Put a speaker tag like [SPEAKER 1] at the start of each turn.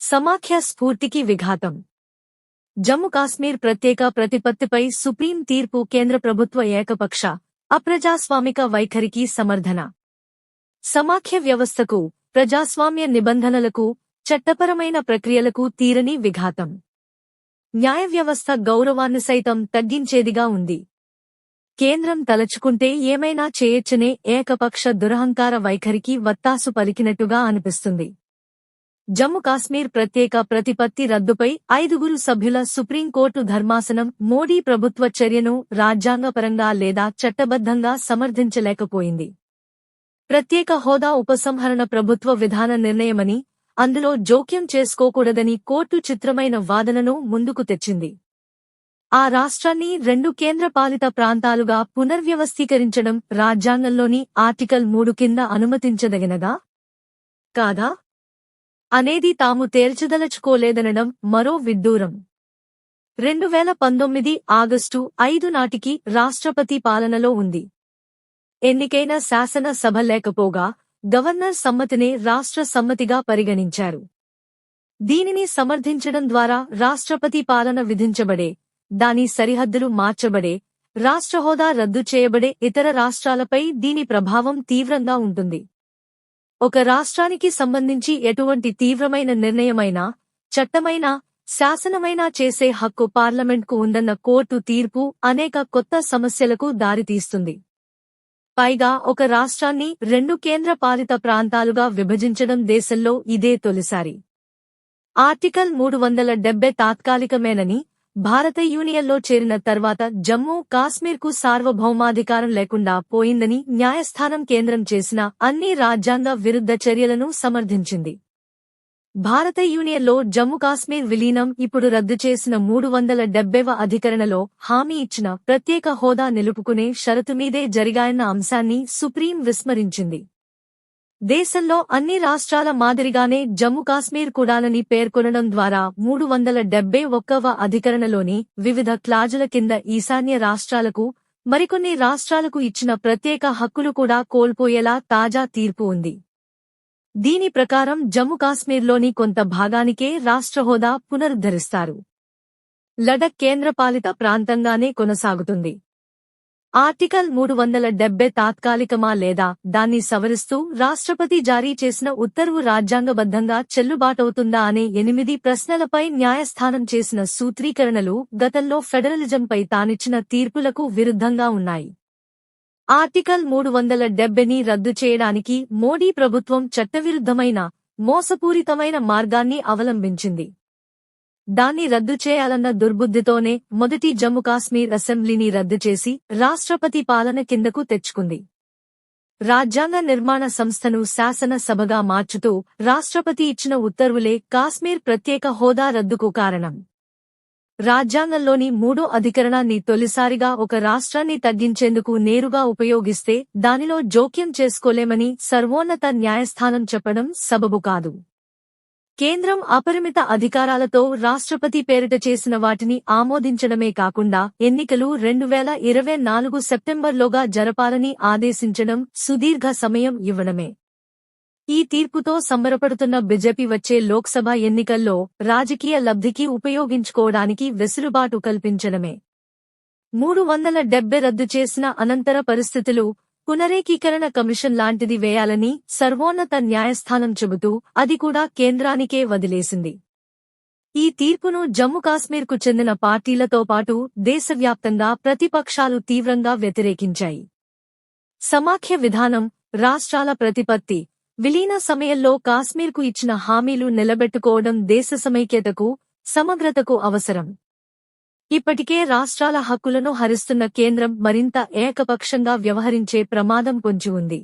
[SPEAKER 1] సమాఖ్య స్ఫూర్తికి విఘాతం. జమ్మూ కాశ్మీర్ ప్రత్యేక ప్రతిపత్తిపై సుప్రీం తీర్పు కేంద్ర ప్రభుత్వ ఏకపక్ష అప్రజాస్వామిక వైఖరికి సమర్థన. సమాఖ్య వ్యవస్థకు ప్రజాస్వామ్య నిబంధనలకు చట్టపరమైన ప్రక్రియలకు తీరని విఘాతం. న్యాయ వ్యవస్థ గౌరవాన్ని సైతం తగ్గించేదిగా ఉంది. కేంద్రం తలచుకుంటే ఏమైనా చేయొచ్చనే ఏకపక్ష దురహంకార వైఖరికి వత్తాసు పలికినట్టుగా అనిపిస్తుంది. జమ్మూ కాశ్మీర్ ప్రత్యేక ప్రతిపత్తి రద్దుపై ఐదుగురు సభ్యుల సుప్రీంకోర్టు ధర్మాసనం మోడీ ప్రభుత్వ చర్యను రాజ్యాంగపరంగా లేదా చట్టబద్ధంగా సమర్థించలేకపోయింది. ప్రత్యేక హోదా ఉపసంహరణ ప్రభుత్వ విధాన నిర్ణయమని అందులో జోక్యం చేసుకోకూడదని కోర్టు చిత్రమైన వాదనను ముందుకు తెచ్చింది. ఆ రాష్ట్రాన్ని రెండు కేంద్రపాలిత ప్రాంతాలుగా పునర్వ్యవస్థీకరించడం రాజ్యాంగంలోని ఆర్టికల్ మూడు కింద అనుమతించదగినదా? కాదా? అనేది తాము తేల్చదలచుకోలేదనడం మరో విడ్డూరం. రెండు వేల పంతొమ్మిది ఆగస్టు ఐదు నాటికి రాష్ట్రపతి పాలనలో ఉంది. ఎన్నికైన శాసన సభ లేకపోగా గవర్నర్ సమ్మతినే రాష్ట్ర సమ్మతిగా పరిగణించారు. దీనిని సమర్థించడం ద్వారా రాష్ట్రపతి పాలన విధించబడే దాని సరిహద్దులు మార్చబడే రాష్ట్ర హోదా రద్దు చేయబడే ఇతర రాష్ట్రాలపై దీని ప్రభావం తీవ్రంగా ఉంటుంది. ఒక రాష్ట్రానికి సంబంధించి ఎటువంటి తీవ్రమైన నిర్ణయమైనా చట్టమైనా శాసనమైనా చేసే హక్కు పార్లమెంట్కు ఉందన్న కోర్టు తీర్పు అనేక కొత్త సమస్యలకు దారితీస్తుంది. పైగా ఒక రాష్ట్రాన్ని రెండు కేంద్ర పాలిత ప్రాంతాలుగా విభజించడం దేశంలో ఇదే తొలిసారి. ఆర్టికల్ మూడు వందల డెబ్బై తాత్కాలికమేనని భారత యూనియన్లో చేరిన తర్వాత జమ్మూ కాశ్మీర్కు సార్వభౌమాధికారం లేకుండా పోయిందని న్యాయస్థానం కేంద్రం చేసిన అన్ని రాజ్యాంగ విరుద్ధ చర్యలను సమర్థించింది. భారత యూనియన్లో జమ్మూ కాశ్మీర్ విలీనం ఇప్పుడు రద్దు చేసిన మూడు వందల డెబ్బైవ అధికరణలో హామీ ఇచ్చిన ప్రత్యేక హోదా నిలుపుకునే షరతు మీదే జరిగాయన్న అంశాన్ని సుప్రీం విస్మరించింది. దేశంలో అన్ని రాష్ట్రాల మాదిరిగానే జమ్మూ కాశ్మీర్ కూడాలని పేర్కొనడం ద్వారా మూడు వందల డెబ్బై ఒక్కవ అధికరణలోని వివిధ క్లాజుల కింద ఈశాన్య రాష్ట్రాలకు మరికొన్ని రాష్ట్రాలకు ఇచ్చిన ప్రత్యేక హక్కులు కూడా కోల్పోయేలా తాజా తీర్పు ఉంది. దీని ప్రకారం జమ్మూ కాశ్మీర్లోని కొంత భాగానికే రాష్ట్ర హోదా పునరుద్ధరిస్తారు. లడక్ కేంద్రపాలిత ప్రాంతంగానే కొనసాగుతుంది. ఆర్టికల్ మూడు వందల డెబ్బై తాత్కాలికమా లేదా? దాన్ని సవరిస్తూ రాష్ట్రపతి జారీ చేసిన ఉత్తర్వు రాజ్యాంగబద్ధంగా చెల్లుబాటవుతుందా అనే ఎనిమిది ప్రశ్నలపై న్యాయస్థానం చేసిన సూత్రీకరణలు గతంలో ఫెడరలిజంపై తానిచ్చిన తీర్పులకు విరుద్ధంగా ఉన్నాయి. ఆర్టికల్ మూడు వందల డెబ్బెని రద్దు చేయడానికి మోడీ ప్రభుత్వం చట్టవిరుద్ధమైన మోసపూరితమైన మార్గాన్ని అవలంబించింది. దాన్ని రద్దు చేయాలన్న దుర్బుద్ధితోనే మొదటి జమ్మూ కాశ్మీర్ అసెంబ్లీని రద్దు చేసి రాష్ట్రపతి పాలన కిందకు తెచ్చుకుంది. రాజ్యాంగ నిర్మాణ సంస్థను శాసన సభగా మార్చుతూ రాష్ట్రపతి ఇచ్చిన ఉత్తర్వులే కాశ్మీర్ ప్రత్యేక హోదా రద్దుకు కారణం. రాజ్యాంగంలోని మూడో అధికరణాన్ని తొలిసారిగా ఒక రాష్ట్రాన్ని తగ్గించేందుకు నేరుగా ఉపయోగిస్తే దానిలో జోక్యం చేసుకోలేమని సర్వోన్నత న్యాయస్థానం చెప్పడం సబబు కాదు. కేంద్రం అపరిమిత అధికారాలతో రాష్ట్రపతి పేరిట చేసిన వాటిని ఆమోదించడమే కాకుండా ఎన్నికలు రెండు వేల ఇరవై నాలుగు సెప్టెంబర్లోగా జరపాలని ఆదేశించడం సుదీర్ఘ సమయం ఇవ్వడమే. ఈ తీర్పుతో సంబరపడుతున్న బీజేపీ వచ్చే లోక్సభ ఎన్నికల్లో రాజకీయ లబ్ధికి ఉపయోగించుకోవడానికి వెసులుబాటు కల్పించడమే. మూడు వందల డెబ్బై రద్దు చేసిన అనంతర పరిస్థితులు పునరేకీకరణ కమిషన్ లాంటిది వేయాలని సర్వోన్నత న్యాయస్థానం చెబుతూ అది కూడా కేంద్రానికే వదిలేసింది. ఈ తీర్పును జమ్మూ కాశ్మీర్కు చెందిన పార్టీలతో పాటు దేశవ్యాప్తంగా ప్రతిపక్షాలు తీవ్రంగా వ్యతిరేకించాయి. సమాఖ్య విధానం రాష్ట్రాల ప్రతిపత్తి విలీన సమయంలో కాశ్మీర్కు ఇచ్చిన హామీలు నిలబెట్టుకోవడం దేశ సమైక్యతకు సమగ్రతకు అవసరం. ఇప్పటికే రాష్ట్రాల హక్కులను హరిస్తున్న కేంద్రం మరింత ఏకపక్షంగా వ్యవహరించే ప్రమాదం పొంచి ఉంది.